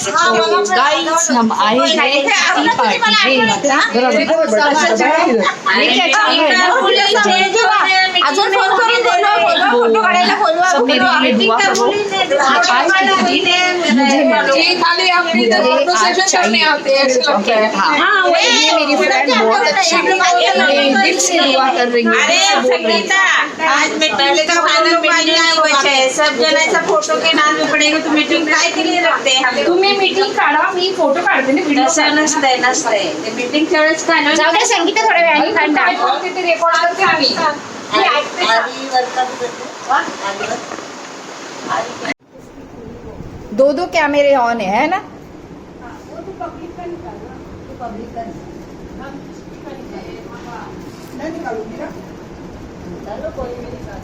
Guys हम आए हैं टी पार्टी है फ़ोटो सब मेरे लिए दुआ करो आज की दिन मुझे हैं है हाँ ये मेरी फ्रेंड बहुत अच्छी मैं दिल से दुआ कर रही हूँ हूँ आज फाइनल मीटिंग है सब जन ऐसा फ़ोटो नाम में पड़ेगा तो मीटिंग काय के लिए रखते हैं मीटिंग काढा मी फ़ोटो काढते ना व्हिडिओ तसं नसतंय नसतंय. ते मीटिंगच्या वेळेस काय ना? जाऊ दे संगीता थोड्या वेळाने काढणार तिथे रेकॉर्ड करते आम्ही? दो दो कैमरे ऑन है ना? कोई है।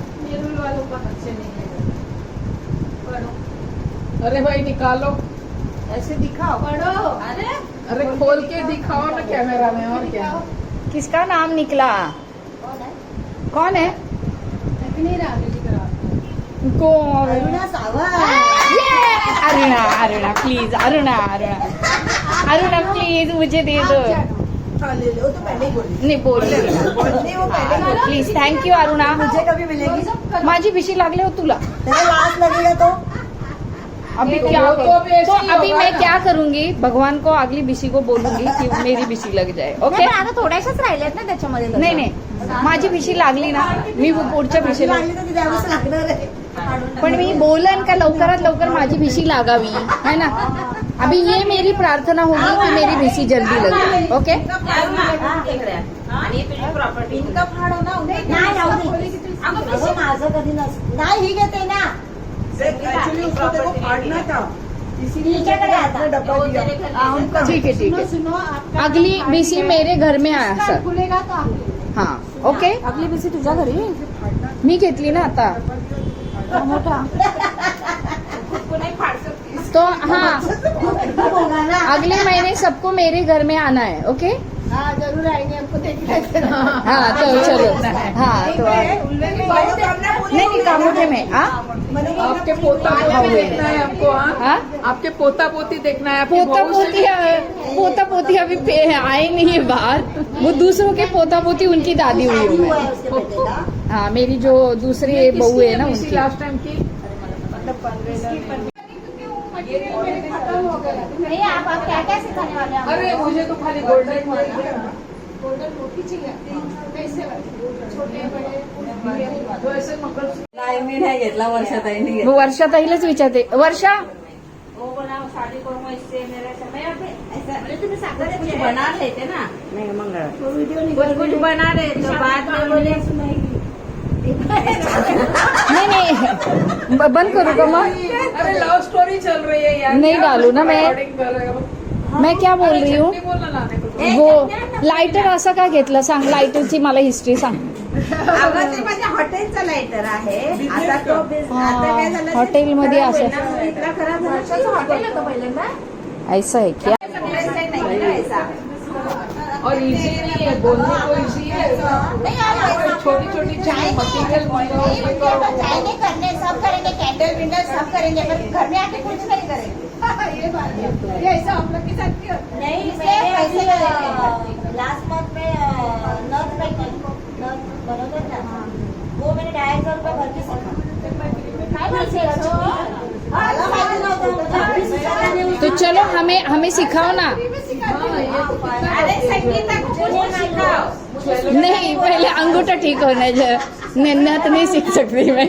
ना अरे भाई निकालो। ऐसे दिखाओ। पढ़ो। अरे अरे खोल के दिखाओ। ना कैमरा में और क्या? किसका नाम निकला? कौन है? कौन अरुणा अरुणा प्लीज़ अरुणा अरुणा। अरुणा प्लीज़ मुझे दे दो। नहीं बोल प्लीज़ थँक यू अरुणा। मुझे कभी मिलेगी। माझी भिशी लागले हो तुला। लास्ट लगेगा तो। अभी तो क्या तो अभी ही मैं ना। क्या करूंगी? भगवान को अगली बिशी को बोलूंगी कि मेरी बिशी लग जाए ओके आता थोड्याशाच राहिल्यात ना त्याच्यामध्ये नाही नाही. माझी भिशी लागली ना. मी पुढच्या आहे. पण मी बोलन का लवकरात लवकर माझी भिशी लागावी है ना? अभी ये मेरी प्रार्थना होगी कि मेरी भिशी जल्दी लगे ओके प्रॉपर्टी फाड ना नाही राहू दे. अगं, माझं कधी नस नाही ही। घेते ना तिच्याकडे ठीक है ठीक है। अगली बीसी मेरे घर में आया सर। हाँ ओके। आपली बिसी तुझ्या घरी मी घेतली ना आता। मोठा तो हाँ। अगले महीने सबको मेरे घर में आना है ओके? हाँ ज़रूर आएँगे देखना हाँ। तो चलो। हाँ। तो नहीं नहीं कामोटे में हाँ? आपके पोता पोती देखना है आपको हाँ? हाँ? आपके पोता पोती देखना है पोता पोती पोता पोती अभी पे- आए नहीं है बाहर वो दूसरों के पोता पोती उनकी दादी हुई हूँ हाँ मेरी जो दूसरी बहू है ना उनकी। लास्ट टाइम की? नहीं आप आप क्या क्या सिखाने वाले हैं? अरे मुझे तो खाली गोल्डन तो मी नाही घेतला वर्षात आहे मग वर्षा ताईलाच विचारते। वर्षा? वो बोला शादी करूँ इससे मेरा समय अभी ऐसा कुछ बना लेते ना। नाही मंगळ कुछ कुछ बना रहे तो बाद में बोले नहीं नहीं बंद करू का मग अरे लव स्टोरी चल रही है यार। नहीं डालू ना मैं। मैं क्या बोल रही हूँ? को वो लायटर असं का घेतलं? सांग लायटरची मला हिस्ट्री सांग. अगं ते माझ्या हॉटेलचा लायटर आहे. आता तो बिझ- आता काय झालं ते हॉटेलमध्ये खराब असं. खराब झाला हॉटेल होतं पहिल्यांदा ऐसा है क्या? नाही और इजी नहीं है बोलने को इजी है छोटी छोटी मटेरियल चाय नहीं करने सब करेंगे कैंडल विंडल सब करेंगे पर घर में आके कुछ नहीं करेंगे। ये ऐसा हम लोग के साथ नहीं लास्ट मंथ में ना वो मैंने ढाई भर के तो चलो, हमें हमें सिखाओ ना। सिखाओ नहीं, पहले अंगूठा ठीक होना चाहिए। तो नहीं सीख सकती मैं।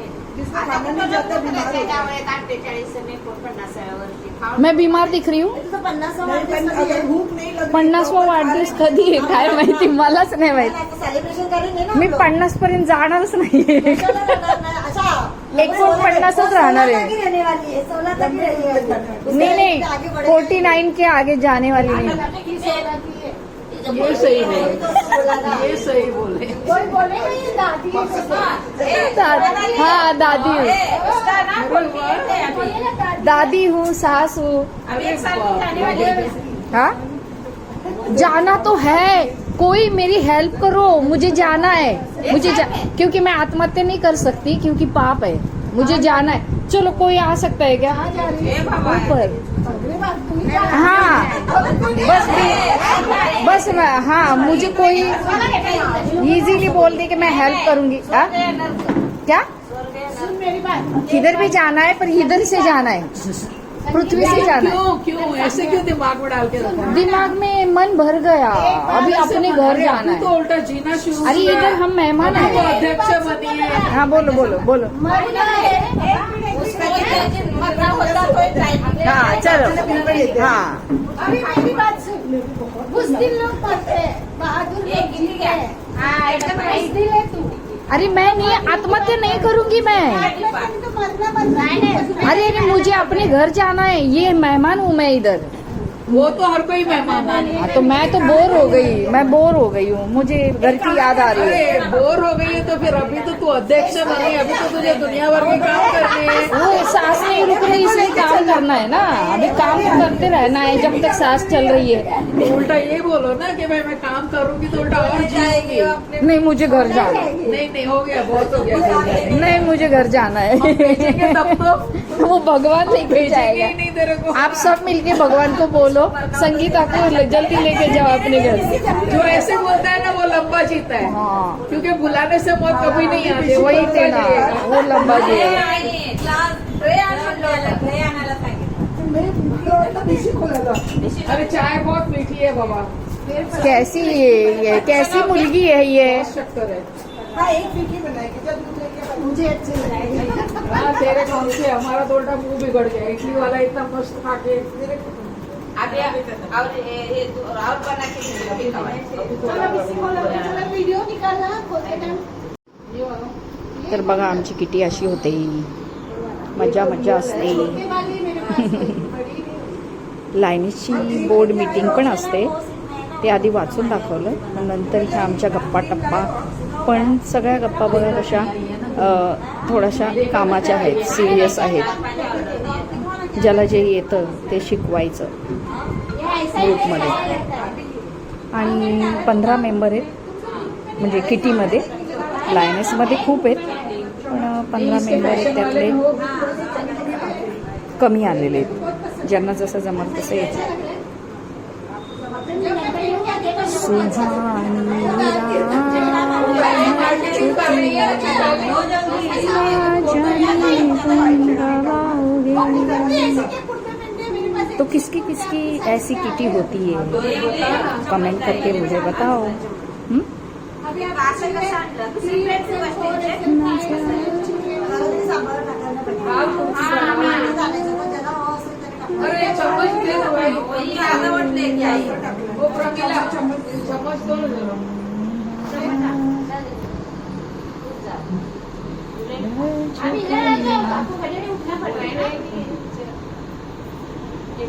मैं बीमार दिख रही हूँ। पन्नासवा वाढदिवस कधी आहे? काय माहिती? मलाच नाही माहिती. मी पन्नास पर्यंत जाणारच नाही? एक पन्नासच राहणार आहे. नाही नाही. फोर्टी नाईन के आगे जाने वाली नाही ये सही बोले ये सही बोले। कोई बोलेगा ये दादी? दादी हाँ दादी हूँ। दादी। हूँ सास हूँ। हाँ जाना तो है। कोई मेरी हेल्प करो। मुझे जाना है। मुझे जा, क्योंकि मैं आत्महत्या नहीं कर सकती क्योंकि पाप है। मुझे जाना है। चलो कोई आ सकता है क्या? ऊपर। हाँ। बस भी बस मैं हाँ मुझे कोई इजीली बोल दे कि मैं हेल्प करूँगी। हाँ? क्या? किधर भी जाना है पर इधर से जाना है। पृथ्वी से जाना क्यों क्यों ऐसे क्यों दिमाग में डाल के रखा दिमाग में मन भर गया। अभी अपने घर जाना अभी तो उल्टा जीना शुरू अरे इधर हम मेहमान हैं। अध्यक्ष बनी है। हाँ बोलो बोलो बोलो। तो हाँ चलो। हाँ। अभी मेरी बात सुन। बुजदिल लोग मरते हैं? बहादुर हैं हा? है तू अरे मैं नहीं आत्महत्या नहीं करूँगी मैं। तो है अरे मुझे अपने घर जाना है। ये मेहमान हूँ मैं इधर। वो तो हर कोई मेहमान है हाँ, तो मैं तो बोर हो गई मैं बोर हो गई हूँ मुझे घर की याद आ रही है। बोर हो गई है तो फिर अभी तो तू अध्यक्ष बनी अभी तो तुझे दुनिया भर के काम करने हैं। वो सांस नहीं रुक रही इसलिए काम करना है ना। अभी काम तो करते रहना है जब तक सास चल रही है। तो उल्टा ये बोलो ना कि भाई मैं काम करूँगी तो उल्टा और जाएगी नहीं मुझे घर जाना नहीं नहीं हो गया बहुत हो गया। नहीं मुझे घर जाना है। तब तो। वो भगवान लेके भेजेंगे जाएगा नहीं तेरे को। आप सब मिलके भगवान को बोलो संगीता को जल्दी लेके जाओ अपने घर जो ऐसे बोलता है ना वो लंबा जीता है। हाँ। क्योंकि बुलाने से मौत कभी नहीं आती वही लंबा ना वो लंबा जी ट्रे आणायला ट्रे आणायला सांगितलं अरे चाय बहुत मीठी है बाबा। कैसी ये? ये कैसी मुर्गी है ये? शक्कर है। हाँ एक फीकी बनाएगी जब मुझे मुझे अच्छी लगेगी। हाँ तेरे कौन से हमारा तो उल्टा मुंह बिगड़ गया इडली वाला इतना मस्त खा के अभी और ये- ये तो- और बना के खिलाओ, खिलाओ। चला वीडियो निकालना खोलते टाइम तर बघा आमची किटी अशी होते मजा मजा असते. है। लाईनीची बोर्ड मीटिंग पण असते. ते आधी वाचून दाखवलं. नंतर ह्या आमच्या गप्पा टप्पा. पण सगळ्या गप्पा बघा कशा. थोड्याशा कामाच्या आहेत सिरियस आहेत. ज्याला जे येतं ते शिकवायचं ग्रुपमध्ये आणि पंधरा मेंबर आहेत म्हणजे किटीमध्ये लायनेसमध्ये खूप आहेत पण पंधरा मेंबर आहेत त्यातले कमी आलेले आहेत. ज्यांना जसं जमत तसं येतं तो किसकी किसकी ऐसी किटी होती है? कमेंट करके मुझे बताओ। हम्म? असं कसं आणलं? Separate बसवायचे? सांबार टाकायला पाहिजे. जाण्याचं पण ज्याला हवं असेल त्याने टाकायचं. अरे चम्मच दे दो भाई वही अर्धवट लेके आई. वो प्रमिला चम्मच चम्मच दो ना जरा Red